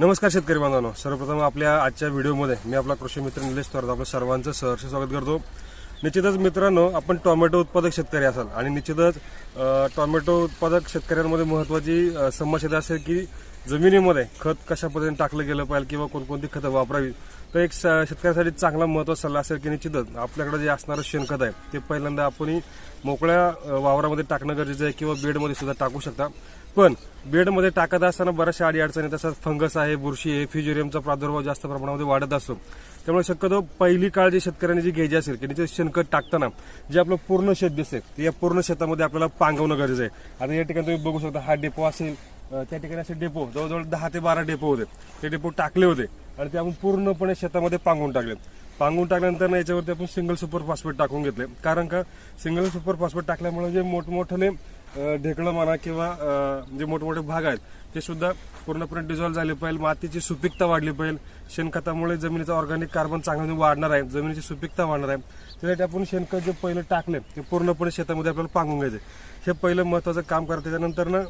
नमस्कार शेतकरी बांधवांनो. सर्वप्रथम आपल्या आजच्या व्हिडिओमध्ये मी आपला कृषी मित्र निलेश थोरात आपलं सर्वांचं सहर्ष स्वागत करतो. निश्चितच मित्रांनो आपण टोमॅटो उत्पादक शेतकरी असाल आणि निश्चितच टॉमॅटो टोमॅटो उत्पादक शेतकऱ्यांमध्ये महत्वाची समस्या असेल की जमिनीमध्ये खत कशा पद्धतीने टाकलं गेलं पाहिजे किंवा कोणकोणती खतं वापरावी तर एक स- शेतकऱ्यासाठी चांगला महत्त्वाचा सल्ला असेल की निश्चितच आपल्याकडे जे असणारं शेणखत आहे ते पहिल्यांदा आपण मोकळ्या वावरामध्ये टाकणं गरजेचं आहे किंवा बेडमध्ये सुद्धा टाकू शकता. पण बेडमध्ये टाकत असताना बऱ्याचशा अडी अडचणी तसंच फंगस आहे बुरशी आहे फिज्युरियमचा प्रादुर्भाव जास्त प्रमाणामध्ये वाढत असतो. त्यामुळे शक्यतो पहिली काळजी शेतकऱ्यांनी जी घ्यायची असेल की तिथे शेणखत टाकताना जे आपलं पूर्ण शेत दिसते ते या पूर्ण शेतामध्ये आपल्याला पांगवणं गरजेचं आहे. आता या ठिकाणी तुम्ही बघू शकता हा डेपो असेल त्या ठिकाणी असे डेपो जवळजवळ दहा ते बारा डेपो होते. ते डेपो टाकले होते आणि ते आपण पूर्णपणे शेतामध्ये पांगून टाकले पांगून टाकल्यानंतर याच्यावरती आपण सिंगल सुपर फॉस्फेट टाकून घेतले. कारण का सिंगल सुपर फॉस्फेट टाकल्यामुळे जे मोठमोठे ढेकळं म्हणा किंवा जे मोठमोठे भाग आहेत ते सुद्धा पूर्णपणे डिझॉल्व्ह झाले पाहिजे. मातीची सुपीकता वाढली पाहिजे. शेणखतामुळे जमिनीचा ऑर्गॅनिक कार्बन चांगलं वाढणार आहे. जमिनीची सुपीकता वाढणार आहे. त्यासाठी आपण शेणखत जे पहिलं टाकले ते पूर्णपणे शेतामध्ये आपल्याला पांगून घ्यायचे. हे पहिलं महत्वाचं काम करतं त्याच्यानंतर ना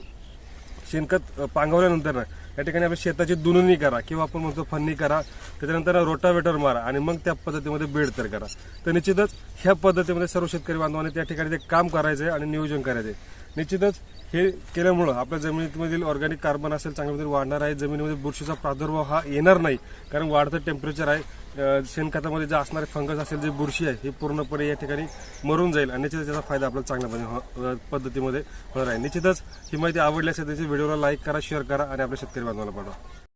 शेणखत पांगवल्यानंतर ना या ठिकाणी आपण शेताची दुननी करा किंवा आपण म्हणतो फन्नी करा. त्याच्यानंतर रोटावेटर मारा आणि मग त्या पद्धतीमध्ये बेड तर करा. तर निश्चितच ह्या पद्धतीमध्ये सर्व शेतकरी बांधवांनी त्या ठिकाणी ते काम करायचं आहे आणि नियोजन करायचं. आहे निश्चितच हे केल्यामुळं आपल्या जमिनीमधील ऑर्गॅनिक कार्बन असेल चांगल्या वाढणार आहे. जमिनीमध्ये बुरशीचा प्रादुर्भाव हा येणार नाही कारण वाढतं टेम्परेचर आहे. शेणखतामध्ये जे असणारे फंगस असेल जे बुरशी आहे हे पूर्णपणे या ठिकाणी मरून जाईल आणि निश्चितच त्याचा फायदा आपल्याला चांगल्या हो- पद्धतीमध्ये होणार आहे. निश्चितच ही माहिती आवडली असेल त्याची व्हिडिओला लाईक करा शेअर करा आणि आपल्या शेतकरी बांधवाला पाठवा